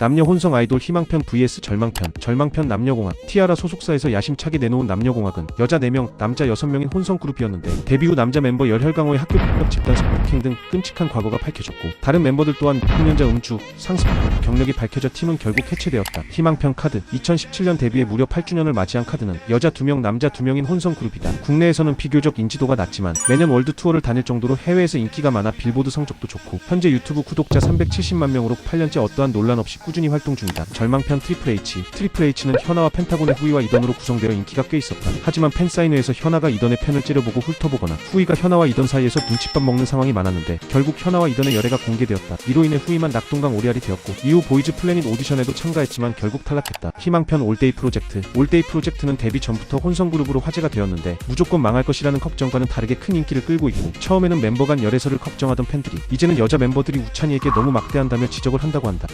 남녀 혼성 아이돌 희망편 vs 절망편. 절망편 남녀공학. 티아라 소속사에서 야심차게 내놓은 남녀공학은 여자 4명 남자 6명인 혼성 그룹이었는데 데뷔 후 남자 멤버 열혈강호의 학교 폭력 집단 스토킹 등 끔찍한 과거가 밝혀졌고 다른 멤버들 또한 학년자 음주 상습 경력이 밝혀져 팀은 결국 해체되었다. 희망편 카드. 2017년 데뷔에 무려 8주년을 맞이한 카드는 여자 2명 남자 2명인 혼성 그룹이다. 국내에서는 비교적 인지도가 낮지만 매년 월드 투어를 다닐 정도로 해외에서 인기가 많아 빌보드 성적도 좋고 현재 유튜브 구독자 370만 명으로 8년째 어떠한 논란 없이 꾸준히 활동 중이다. 절망편 트리플 H. 트리플 H는 현아와 펜타곤의 후이와 이던으로 구성되어 인기가 꽤 있었다. 하지만 팬사인회에서 현아가 이던의 펜을 째려보고 훑어보거나 후이가 현아와 이던 사이에서 눈칫밥 먹는 상황이 많았는데 결국 현아와 이던의 열애가 공개되었다. 이로 인해 후이만 낙동강 오리알이 되었고 이후 보이즈 플래닛 오디션에도 참가했지만 결국 탈락했다. 희망편 올데이 프로젝트. 올데이 프로젝트는 데뷔 전부터 혼성 그룹으로 화제가 되었는데 무조건 망할 것이라는 걱정과는 다르게 큰 인기를 끌고 있고 처음에는 멤버 간 열애설을 걱정하던 팬들이 이제는 여자 멤버들이 우찬이에게 너무 막대한다며 지적을 한다고 한다.